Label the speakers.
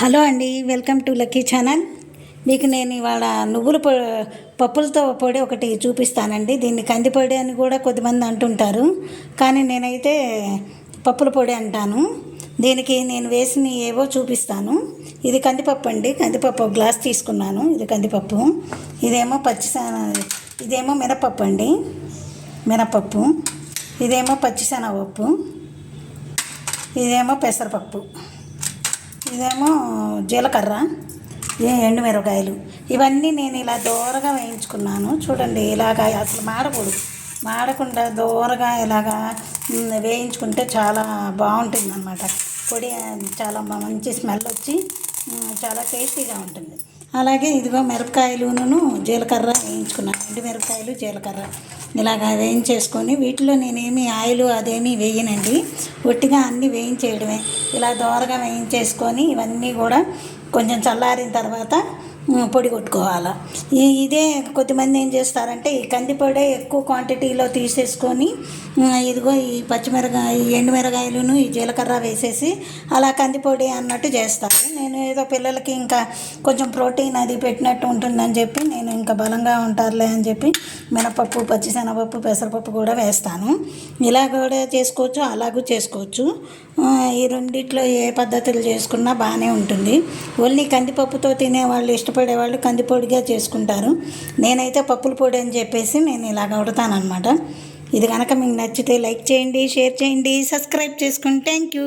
Speaker 1: Hello అండి welcome to lucky channel. మీకు నేను ఇవాళ నువ్వుల పొ పప్పులతో పొడి ఒకటి చూపిస్తానండి. దీన్ని కందిపొడి అని కూడా కొద్దిమంది అంటుంటారు. కానీ నేనైతే పప్పుల పొడి అంటాను. దీనికి నేను వేసిన ఏవో చూపిస్తాను. ఇది కందిపప్పు అండి. కందిపప్పు ఒక గ్లాస్ తీసుకున్నాను. ఇది కందిపప్పు. ఇదేమో పచ్చిశన ఇదేమో మినపప్పు అండి. మినపప్పు. ఇదేమో పచ్చిశనగపప్పు. ఇదేమో పెసరపప్పు. ఇదేమో జీలకర్ర ఏ ఎండుమిరపకాయలు ఇవన్నీ నేను ఇలా దూరగా వేయించుకున్నాను. చూడండి ఇలాగ అసలు మాడకూడదు. మాడకుండా దూరగా ఇలాగా వేయించుకుంటే చాలా బాగుంటుంది అనమాట పొడి చాలా మంచి స్మెల్ వచ్చి చాలా టేస్టీగా ఉంటుంది. అలాగే ఇదిగో మిరపకాయలును జీలకర్ర వేయించుకున్నాను ఎండు మిరపకాయలు జీలకర్ర. ఇలాగ వేయించేసుకొని వీటిలో నేనేమి ఆయిల్ అదేమీ వేయనండి. ఒట్టిగా అన్నీ వేయించేయడమే. ఇలా దోరగా వేయించేసుకొని ఇవన్నీ కూడా కొంచెం చల్లారిన తర్వాత పొడి కొట్టుకోవాలి. ఇదే కొద్దిమంది ఏం చేస్తారంటే ఈ కందిపొడే ఎక్కువ క్వాంటిటీలో తీసేసుకొని ఇదిగో ఈ పచ్చిమిరకాయ ఈ ఎండుమిరకాయలను ఈ జీలకర్ర వేసేసి అలా కందిపొడి అన్నట్టు చేస్తారు. నేను ఏదో పిల్లలకి ఇంకా కొంచెం ప్రోటీన్ అది పెట్టినట్టు ఉంటుందని చెప్పి నేను ఇంకా బలంగా ఉంటారులే అని చెప్పి మినపప్పు పచ్చిశనగపప్పు పెసరపప్పు కూడా వేస్తాను. ఇలా కూడా చేసుకోవచ్చు అలాగూ చేసుకోవచ్చు. ఈ రెండిట్లో ఏ పద్ధతులు చేసుకున్నా బాగానే ఉంటుంది. ఓన్లీ కందిపప్పుతో తినే వాళ్ళు ఇష్టం ఇష్టపడే వాళ్ళు కందిపొడిగా చేసుకుంటారు. నేనైతే పప్పుల పొడి అని చెప్పేసి నేను ఇలాగ ఉడతానమాట ఇది కనుక మీకు నచ్చితే లైక్ చేయండి షేర్ చేయండి సబ్స్క్రైబ్ చేసుకోండి థ్యాంక్ యూ.